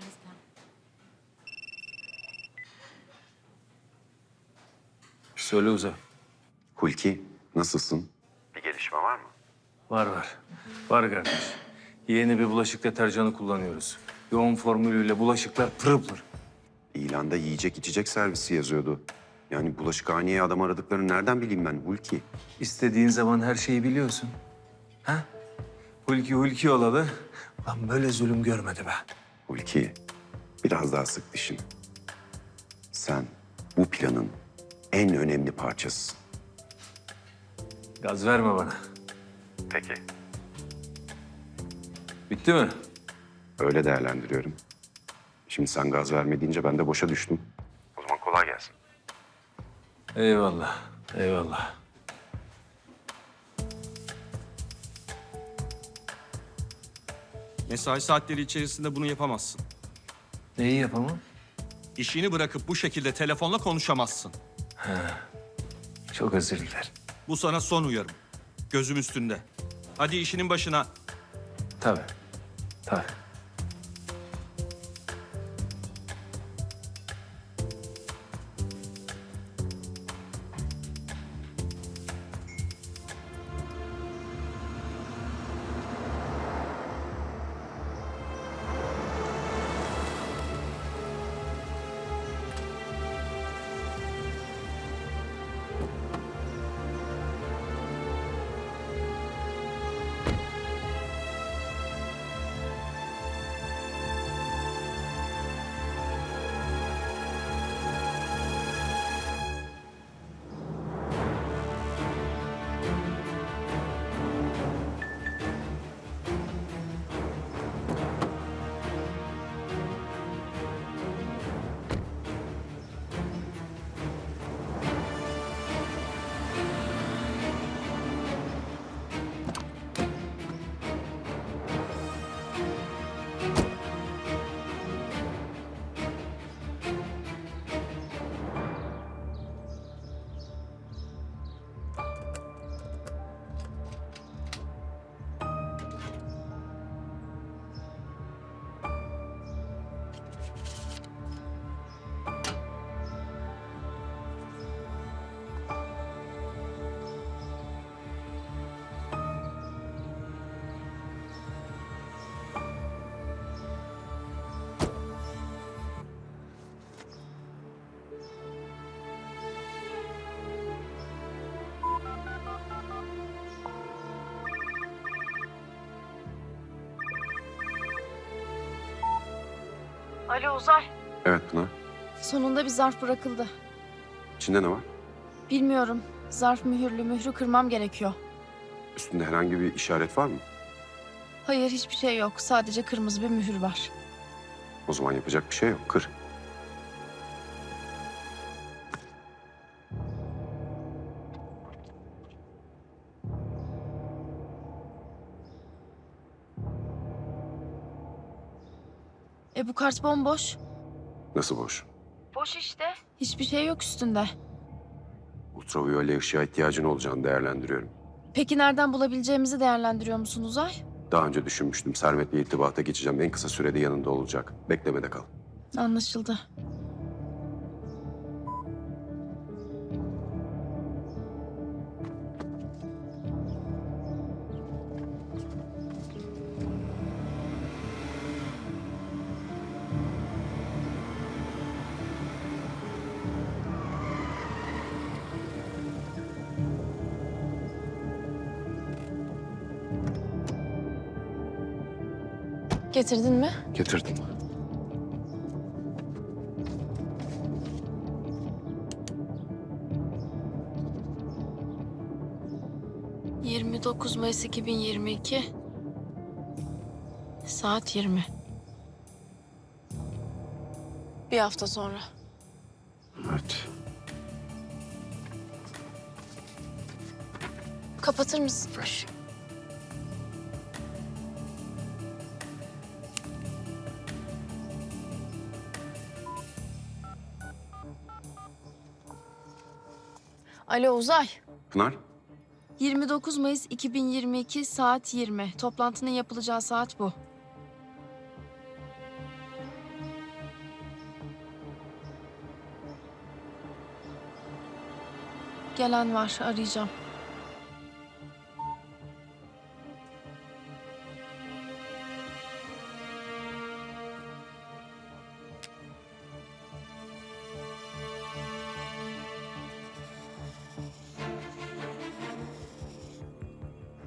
klar. Söyle Uzay. Hulki, nasılsın? Bir gelişme var mı? Var var. Var kardeş. Yeni bir bulaşık deterjanı kullanıyoruz. Yoğun formülüyle bulaşıklar pırıl pır. İlanda yiyecek içecek servisi yazıyordu. Yani bulaşıkhaneye adam aradıklarını nereden bileyim ben Hulki? İstediğin zaman her şeyi biliyorsun. Ha? Hulki hulki olalı. Lan böyle zulüm görmedi be. Hulki, biraz daha sık dişini. Sen bu planın en önemli parçasısın. Gaz verme bana. Peki. Bitti mi? Öyle değerlendiriyorum. Şimdi sen gaz verme deyince ben de boşa düştüm. O zaman kolay gelsin. Eyvallah. Eyvallah. Mesai saatleri içerisinde bunu yapamazsın. Neyi yapamam? İşini bırakıp bu şekilde telefonla konuşamazsın. Çok özür dilerim. Bu sana son uyarım. Gözüm üstünde. Hadi işinin başına. Tabii. Tabii. Alo Uzay. Evet Pınar. Sonunda bir zarf bırakıldı. İçinde ne var? Bilmiyorum. Zarf mühürlü, mührü kırmam gerekiyor. Üstünde herhangi bir işaret var mı? Hayır hiçbir şey yok. Sadece kırmızı bir mühür var. O zaman yapacak bir şey yok. Kır. E bu kart bomboş. Nasıl boş? Boş işte. Hiçbir şey yok üstünde. Ultraviyole ışığa ihtiyacın olacağını değerlendiriyorum. Peki nereden bulabileceğimizi değerlendiriyor musun Uzay? Daha önce düşünmüştüm. Sermet'le irtibata geçeceğim. En kısa sürede yanında olacak. Beklemede kal. Anlaşıldı. Getirdin mi? Getirdim. ...29 Mayıs 2022... ...saat 20. Bir hafta sonra. Evet. Kapatır mısın? Alo Uzay. Pınar. 29 Mayıs 2022 saat 20. Toplantının yapılacağı saat bu. Gelen var, arayacağım.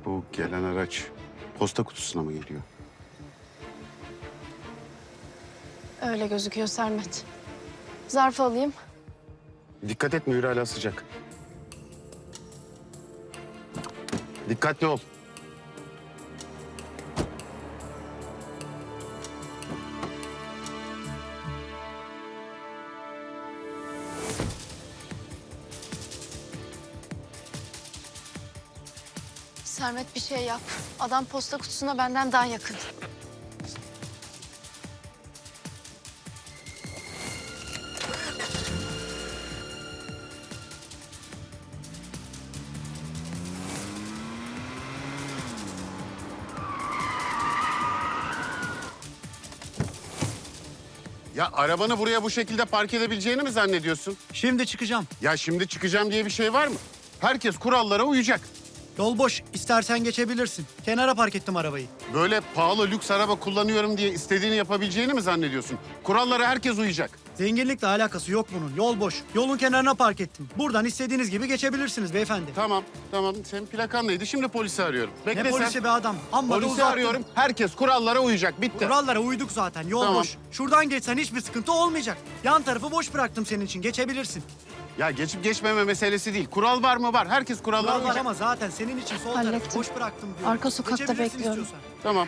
Bu gelen araç posta kutusuna mı geliyor? Öyle gözüküyor Sermet. Zarf alayım. Dikkat et mühür hala sıcak. Dikkatli ol. Sermet bir şey yap. Adam posta kutusuna benden daha yakın. Ya arabanı buraya bu şekilde park edebileceğini mi zannediyorsun? Şimdi çıkacağım. Ya şimdi çıkacağım diye bir şey var mı? Herkes kurallara uyacak. Yol boş. İstersen geçebilirsin. Kenara park ettim arabayı. Böyle pahalı lüks araba kullanıyorum diye istediğini yapabileceğini mi zannediyorsun? Kurallara herkes uyacak. Zenginlikle alakası yok bunun. Yol boş. Yolun kenarına park ettim. Buradan istediğiniz gibi geçebilirsiniz beyefendi. Tamam, tamam. Senin plakan neydi? Şimdi polisi arıyorum. Bekle ne sen. polisi be adam. Amma da Polisi uzattın. arıyorum. Herkes kurallara uyacak. Bitti. Kurallara uyduk zaten. Yol Tamam. boş. Şuradan geçsen hiçbir sıkıntı olmayacak. Yan tarafı boş bıraktım senin için. Geçebilirsin. Ya geçip geçmeme meselesi değil. Kural var mı? Var. Herkes kurallara Kural var uyacak. ama zaten senin için sol tarafı Hallettim. boş bıraktım diyorum. Arka sokakta Geçebilirsin bekliyorum. istiyorsan. Tamam.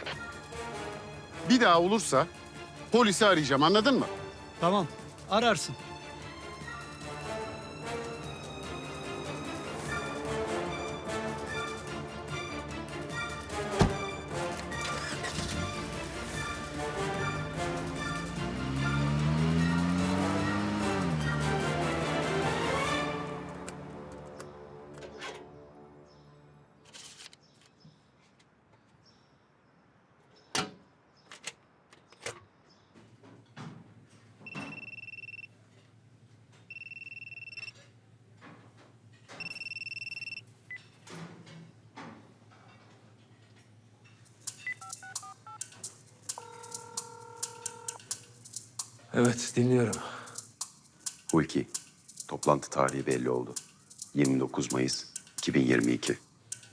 Bir daha olursa polisi arayacağım. Anladın mı? Tamam. Ararsın. Evet dinliyorum. Hulki, toplantı tarihi belli oldu. 29 Mayıs 2022.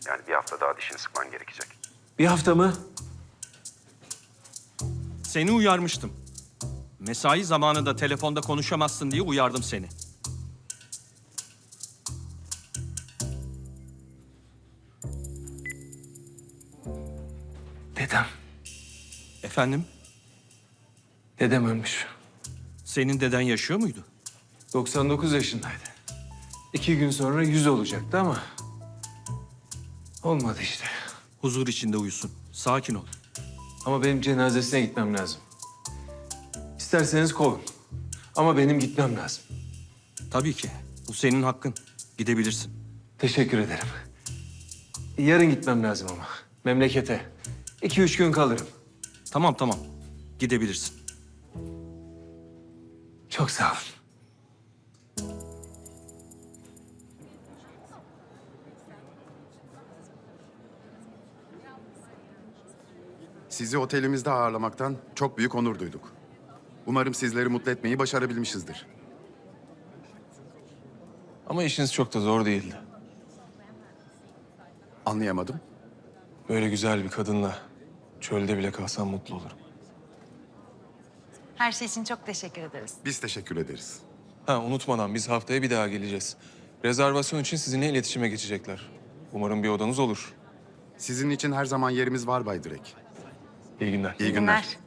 Yani bir hafta daha dişini sıkman gerekecek. Bir hafta mı? Seni uyarmıştım. Mesai zamanında telefonda konuşamazsın diye uyardım seni. Dedem. Efendim, Dedem ölmüş. Senin deden yaşıyor muydu? 99 yaşındaydı. İki gün sonra 100 olacaktı ama... Olmadı işte. Huzur içinde uyusun. Sakin ol. Ama benim cenazesine gitmem lazım. İsterseniz kovun. Ama benim gitmem lazım. Tabii ki. Bu senin hakkın. Gidebilirsin. Teşekkür ederim. Yarın gitmem lazım ama. Memlekete. İki üç gün kalırım. Tamam tamam. Gidebilirsin. Çok sağ olun. Sizi otelimizde ağırlamaktan çok büyük onur duyduk. Umarım sizleri mutlu etmeyi başarabilmişizdir. Ama işiniz çok da zor değildi. Anlayamadım. Böyle güzel bir kadınla çölde bile kalsam mutlu olurum. Her şey için çok teşekkür ederiz. Biz teşekkür ederiz. Ha unutmadan biz haftaya bir daha geleceğiz. Rezervasyon için sizinle iletişime geçecekler. Umarım bir odanız olur. Sizin için her zaman yerimiz var Bay Direk. İyi günler. İyi günler.